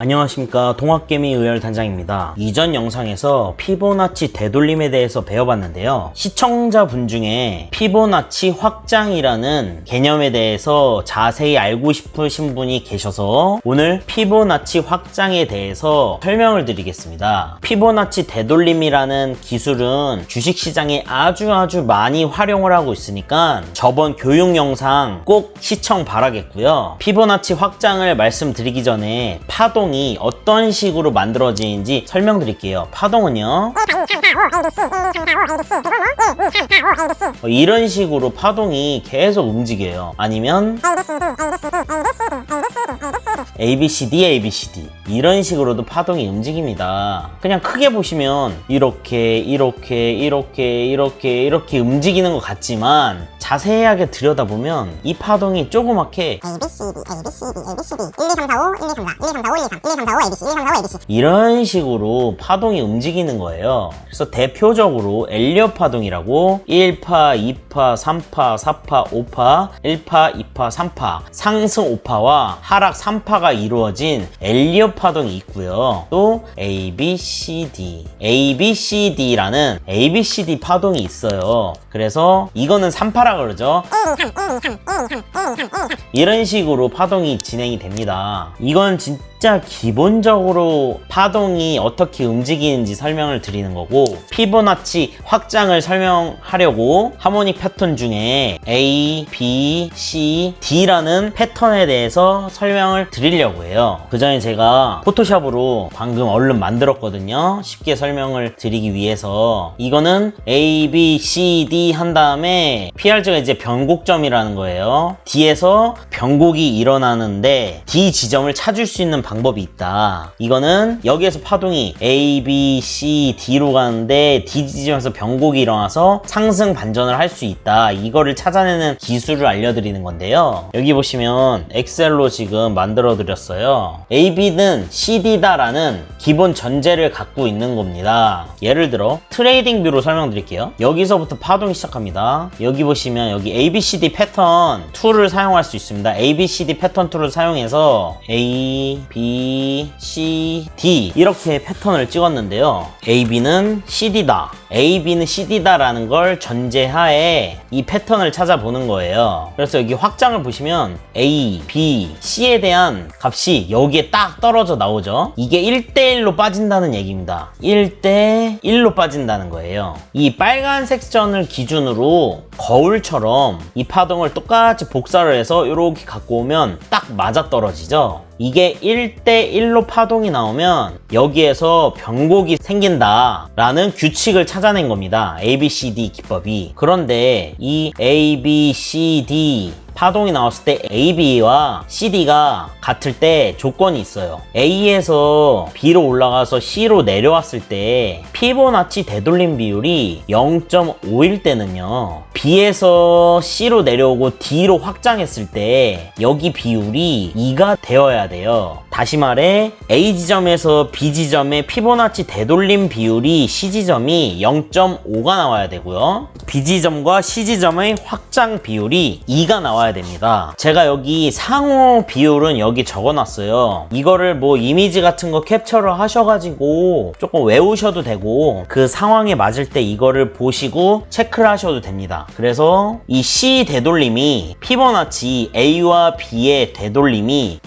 안녕하십니까 동학개미 의열 단장입니다. 이전 영상에서 피보나치 되돌림에 대해서 배워봤는데요. 시청자분 중에 피보나치 확장이라는 개념에 대해서 자세히 알고 싶으신 분이 계셔서 오늘 피보나치 확장에 대해서 설명을 드리겠습니다. 피보나치 되돌림이라는 기술은 주식시장에 아주 아주 많이 활용을 하고 있으니까 저번 교육 영상 꼭 시청 바라겠고요. 피보나치 확장을 말씀드리기 전에 파동 이 어떤 식으로 만들어지는지 설명드릴게요. 파동은요. 어, 이런 식으로 파동이 계속 움직여요. 아니면 ABCD, ABCD 이런 식으로도 파동이 움직입니다. 그냥 크게 보시면 이렇게, 이렇게, 이렇게, 이렇게, 이렇게 움직이는 것 같지만 자세하게 들여다보면 이 파동이 조그맣게 A, B, C, D, A, B, C, D, A, B, C, D 1, 2, 3, 4, 5, 1, 2, 3, 4 1, 2, 3, 4, 5, 1, 2, 3 1, 2, 3, 4, 5, A, B, C 1, 2, 3, 4, 5, A, B, C 이런 식으로 파동이 움직이는 거예요. 그래서 대표적으로 엘리엇 파동이라고 1파, 2파, 3파, 4파, 5파, 1파, 2파, 3파, 상승 5파와 하락 3파가 이루어진 엘리엇 파동이 있고요. 또 A, B, C, D, A, B, C, D라는 A, B, C, D 파동이 있어요. 그래서 이거는 3파라 그러죠. 1, 2, 3, 1, 2, 3, 1, 2, 3, 1, 2, 3, 1, 2, 3 이런 식으로 파동이 진행이 됩니다. 이건 진짜 기본적으로 파동이 어떻게 움직이는지 설명을 드리는 거고 피보나치 확장을 설명하려고 하모닉 패턴 중에 A, B, C, D라는 패턴에 대해서 설명을 드리려고 해요. 그 전에 제가 포토샵으로 방금 얼른 만들었거든요. 쉽게 설명을 드리기 위해서 이거는 A, B, C, D 한 다음에 PRG 가 이제 변곡점이라는 거예요. D에서 변곡이 일어나는데 D 지점을 찾을 수 있는 방법이 있다. 이거는 여기에서 파동이 A, B, C, D로 가는데 D 지점에서 변곡이 일어나서 상승 반전을 할 수 있다. 이거를 찾아내는 기술을 알려드리는 건데요. 여기 보시면 엑셀로 지금 만들어 드렸어요. A, B는 CD다라는 기본 전제를 갖고 있는 겁니다. 예를 들어 트레이딩 뷰로 설명드릴게요. 여기서부터 파동이 시작합니다. 여기 보시면 여기 ABCD 패턴 툴을 사용할 수 있습니다. ABCD 패턴 툴을 사용해서 A, B, C, D 이렇게 패턴을 찍었는데요. AB는 CD다. AB는 CD다라는 걸 전제하에 이 패턴을 찾아보는 거예요. 그래서 여기 확장을 보시면 A, B, C에 대한 값이 여기에 딱 떨어져 나오죠. 이게 1대1로 빠진다는 얘기입니다. 1대1로 빠진다는 거예요. 이 빨간 섹션을 기준으로 거울 처럼 이 파동을 똑같이 복사를 해서 이렇게 갖고 오면 딱 맞아 떨어지죠. 이게 1대1로 파동이 나오면 여기에서 변곡이 생긴다 라는 규칙을 찾아낸 겁니다. ABCD 기법이. 그런데 이 ABCD 파동이 나왔을 때 AB와 CD가 같을 때 조건이 있어요. A에서 B로 올라가서 C로 내려왔을 때 피보나치 되돌림 비율이 0.5일 때는요. B에서 C로 내려오고 D로 확장했을 때 여기 비율이 2가 되어야 돼요. 다시 말해 A 지점에서 B 지점의 피보나치 되돌림 비율이 C 지점이 0.5가 나와야 되고요. B 지점과 C 지점의 확장 비율이 2가 나와야 됩니다. 제가 여기 상호 비율은 여기 적어놨어요. 이거를 뭐 이미지 같은 거 캡처를 하셔가지고 조금 외우셔도 되고 그 상황에 맞을 때 이거를 보시고 체크를 하셔도 됩니다. 그래서 이 C 되돌림이 피보나치 A와 B의 되돌림이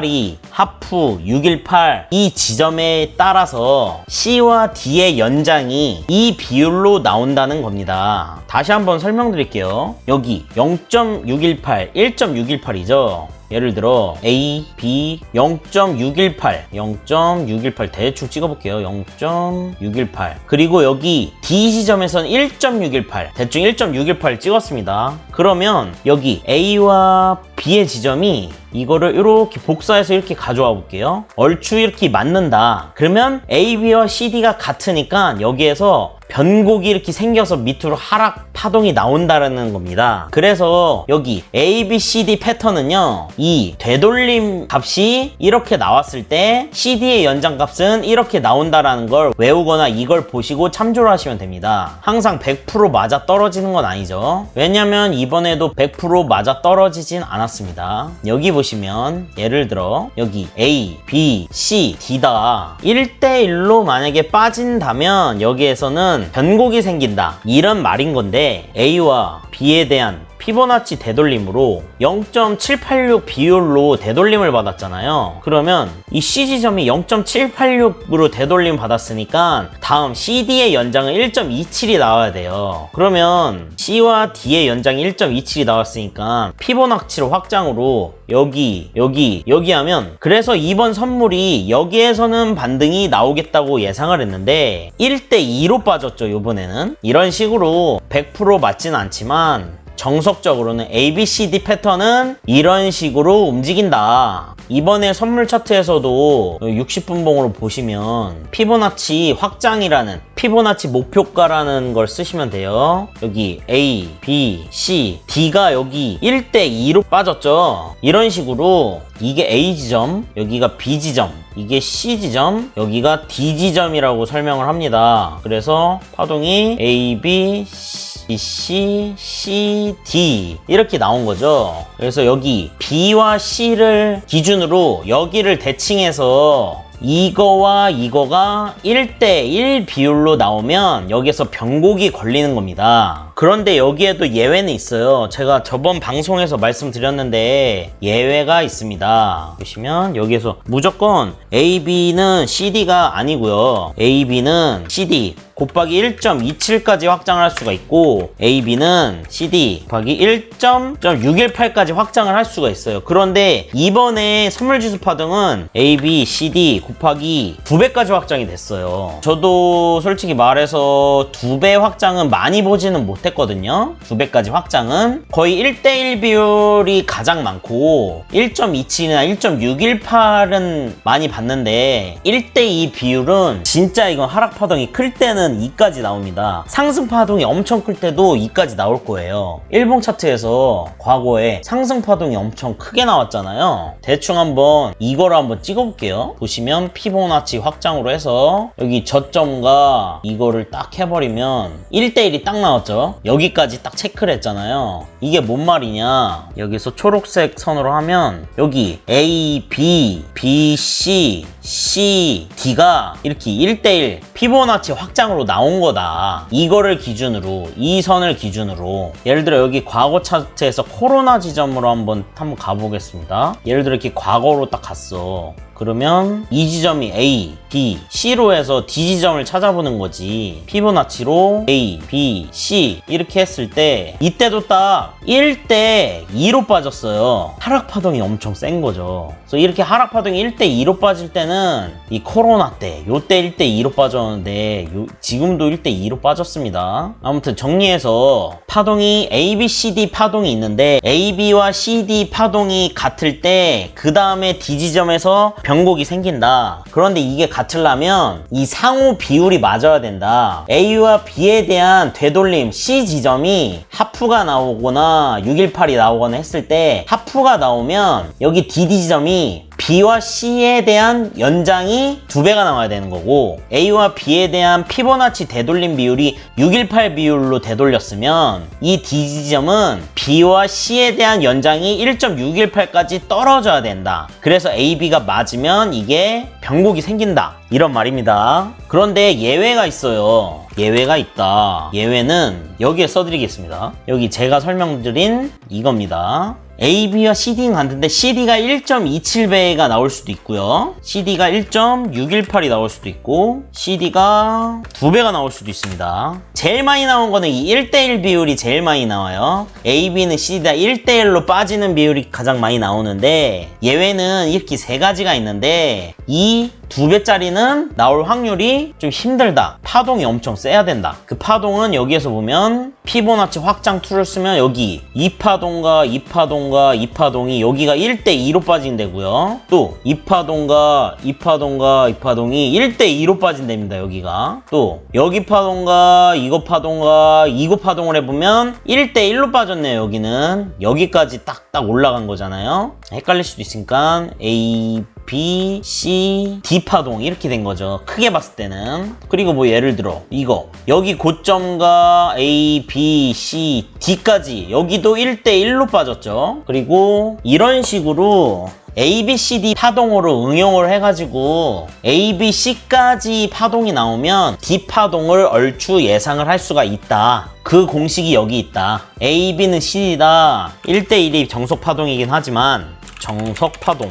0.382 하프 618 이 지점에 따라서 C와 D의 연장이 이 비율로 나온다는 겁니다. 다시 한번 설명드릴게요. 여기 0.618, 1.618이죠. 예를 들어 A, B 0.618, 0.618 대충 찍어볼게요. 0.618 그리고 여기 D 지점에서는 1.618 대충 1.618 찍었습니다. 그러면 여기 A와 B의 지점이 이거를 이렇게 복사해서 이렇게 가져와 볼게요. 얼추 이렇게 맞는다. 그러면 A, B와 CD가 같으니까 여기에서 변곡이 이렇게 생겨서 밑으로 하락 파동이 나온다라는 겁니다. 그래서 여기 A, B, C, D 패턴은요, 이 되돌림 값이 이렇게 나왔을 때 CD의 연장 값은 이렇게 나온다라는 걸 외우거나 이걸 보시고 참조를 하시면 됩니다. 항상 100% 맞아 떨어지는 건 아니죠. 왜냐면 이번에도 100% 맞아 떨어지진 않았습니다. 여기 보시면 예를 들어 여기 A, B, C, D다 1대1로 만약에 빠진다면 여기에서는 변곡이 생긴다. 이런 말인 건데 A와 B에 대한 피보나치 되돌림으로 0.786 비율로 되돌림을 받았잖아요. 그러면 이 C 지점이 0.786으로 되돌림 받았으니까 다음 CD의 연장은 1.27이 나와야 돼요. 그러면 C와 D의 연장이 1.27이 나왔으니까 피보나치로 확장으로 여기, 여기, 여기 하면 그래서 이번 선물이 여기에서는 반등이 나오겠다고 예상을 했는데 1대 2로 빠졌죠, 요번에는. 이런 식으로 100% 맞진 않지만 정석적으로는 ABCD 패턴은 이런 식으로 움직인다. 이번에 선물 차트에서도 60분 봉으로 보시면 피보나치 확장이라는 피보나치 목표가라는 걸 쓰시면 돼요. 여기 A, B, C, D가 여기 1대 2로 빠졌죠. 이런 식으로 이게 A 지점, 여기가 B 지점, 이게 C 지점, 여기가 D 지점이라고 설명을 합니다. 그래서 파동이 A, B, C, C, C, D 이렇게 나온 거죠. 그래서 여기 B와 C를 기준으로 여기를 대칭해서 이거와 이거가 1대1 비율로 나오면 여기서 변곡이 걸리는 겁니다. 그런데 여기에도 예외는 있어요. 제가 저번 방송에서 말씀드렸는데 예외가 있습니다. 보시면 여기에서 무조건 AB는 CD가 아니고요. AB는 CD 곱하기 1.27까지 확장을 할 수가 있고 AB는 CD 곱하기 1.618까지 확장을 할 수가 있어요. 그런데 이번에 선물지수 파동은 AB, CD 곱하기 2배까지 확장이 됐어요. 저도 솔직히 말해서 2배 확장은 많이 보지는 못했 거든요. 2배까지 확장은 거의 1대1 비율이 가장 많고 1.27이나 1.618은 많이 봤는데 1대2 비율은 진짜 이건 하락 파동이 클 때는 2까지 나옵니다. 상승 파동이 엄청 클 때도 2까지 나올 거예요. 일봉 차트에서 과거에 상승 파동이 엄청 크게 나왔잖아요. 대충 한번 이거를 한번 찍어볼게요. 보시면 피보나치 확장으로 해서 여기 저점과 이거를 딱 해버리면 1대1이 딱 나왔죠. 여기까지 딱 체크를 했잖아요. 이게 뭔 말이냐. 여기서 초록색 선으로 하면 여기 A, B, B, C, C, D가 이렇게 1대1 피보나치 확장으로 나온 거다. 이거를 기준으로, 이 선을 기준으로. 예를 들어 여기 과거 차트에서 코로나 지점으로 한번 한번 가보겠습니다. 예를 들어 이렇게 과거로 딱 갔어. 그러면 이 지점이 A, B, C로 해서 D 지점을 찾아보는 거지. 피보나치로 A, B, C 이렇게 했을 때 이때도 딱 1대 2로 빠졌어요. 하락 파동이 엄청 센 거죠. 그래서 이렇게 하락 파동이 1대 2로 빠질 때는 이 코로나 때 요때 1대 2로 빠졌는데 요- 지금도 1대 2로 빠졌습니다. 아무튼 정리해서 파동이 A, B, C, D 파동이 있는데 A, B와 C, D 파동이 같을 때 그 다음에 D 지점에서 변곡이 생긴다. 그런데 이게 같으려면 이 상호 비율이 맞아야 된다. A와 B에 대한 되돌림 C 지점이 하프가 나오거나 618이 나오거나 했을 때 하프가 나오면 여기 DD 지점이 B와 C에 대한 연장이 두 배가 나와야 되는 거고 A와 B에 대한 피보나치 되돌림 비율이 618 비율로 되돌렸으면 이 D 지점은 B와 C에 대한 연장이 1.618까지 떨어져야 된다. 그래서 A, B가 맞으면 이게 변곡이 생긴다. 이런 말입니다. 그런데 예외가 있어요. 예외가 있다. 예외는 여기에 써드리겠습니다. 여기 제가 설명드린 이겁니다. A, B와 CD는 같은데 CD가 1.27배가 나올 수도 있고요. CD가 1.618이 나올 수도 있고 CD가 2배가 나올 수도 있습니다. 제일 많이 나온 거는 이 1대1 비율이 제일 많이 나와요. A, B는 CD가 1대1로 빠지는 비율이 가장 많이 나오는데 예외는 이렇게 세 가지가 있는데 이 두 배짜리는 나올 확률이 좀 힘들다. 파동이 엄청 세야 된다. 그 파동은 여기에서 보면 피보나치 확장 툴을 쓰면 여기 2파동과 2파동과 2파동이 여기가 1대2로 빠진다고요. 또 2파동과 2파동과 2파동이 1대2로 빠진답니다. 여기가. 또 여기 파동과 이거 파동과 이거 파동을 해보면 1대1로 빠졌네요. 여기는. 여기까지 딱딱 올라간 거잖아요. 헷갈릴 수도 있으니까 A B, C, D 파동 이렇게 된 거죠. 크게 봤을 때는. 그리고 뭐 예를 들어 이거 여기 고점과 A, B, C, D까지 여기도 1대1로 빠졌죠. 그리고 이런 식으로 A, B, C, D 파동으로 응용을 해가지고 A, B, C까지 파동이 나오면 D 파동을 얼추 예상을 할 수가 있다. 그 공식이 여기 있다. A, B는 C다. 1대1이 정속 파동이긴 하지만 정석 파동.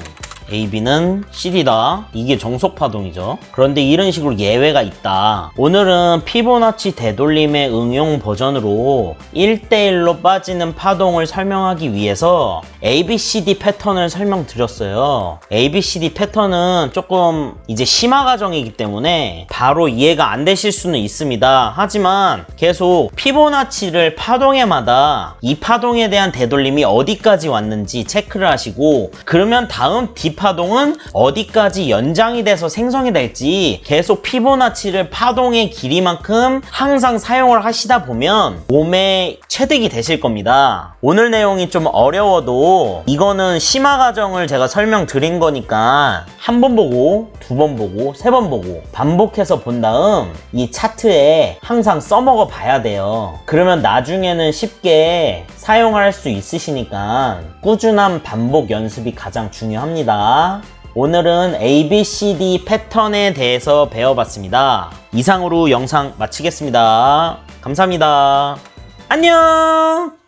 AB는 CD다. 이게 정속 파동이죠. 그런데 이런 식으로 예외가 있다. 오늘은 피보나치 되돌림의 응용 버전으로 1대1로 빠지는 파동을 설명하기 위해서 ABCD 패턴을 설명드렸어요. ABCD 패턴은 조금 이제 심화 과정이기 때문에 바로 이해가 안 되실 수는 있습니다. 하지만 계속 피보나치를 파동에마다 이 파동에 대한 되돌림이 어디까지 왔는지 체크를 하시고 그러면 다음 파동은 어디까지 연장이 돼서 생성이 될지 계속 피보나치를 파동의 길이만큼 항상 사용을 하시다 보면 몸에 체득이 되실 겁니다. 오늘 내용이 좀 어려워도 이거는 심화 과정을 제가 설명드린 거니까 한 번 보고 두 번 보고 세 번 보고 반복해서 본 다음 이 차트에 항상 써먹어 봐야 돼요. 그러면 나중에는 쉽게 사용할 수 있으시니까 꾸준한 반복 연습이 가장 중요합니다. 오늘은 ABCD 패턴에 대해서 배워봤습니다. 이상으로 영상 마치겠습니다. 감사합니다. 안녕!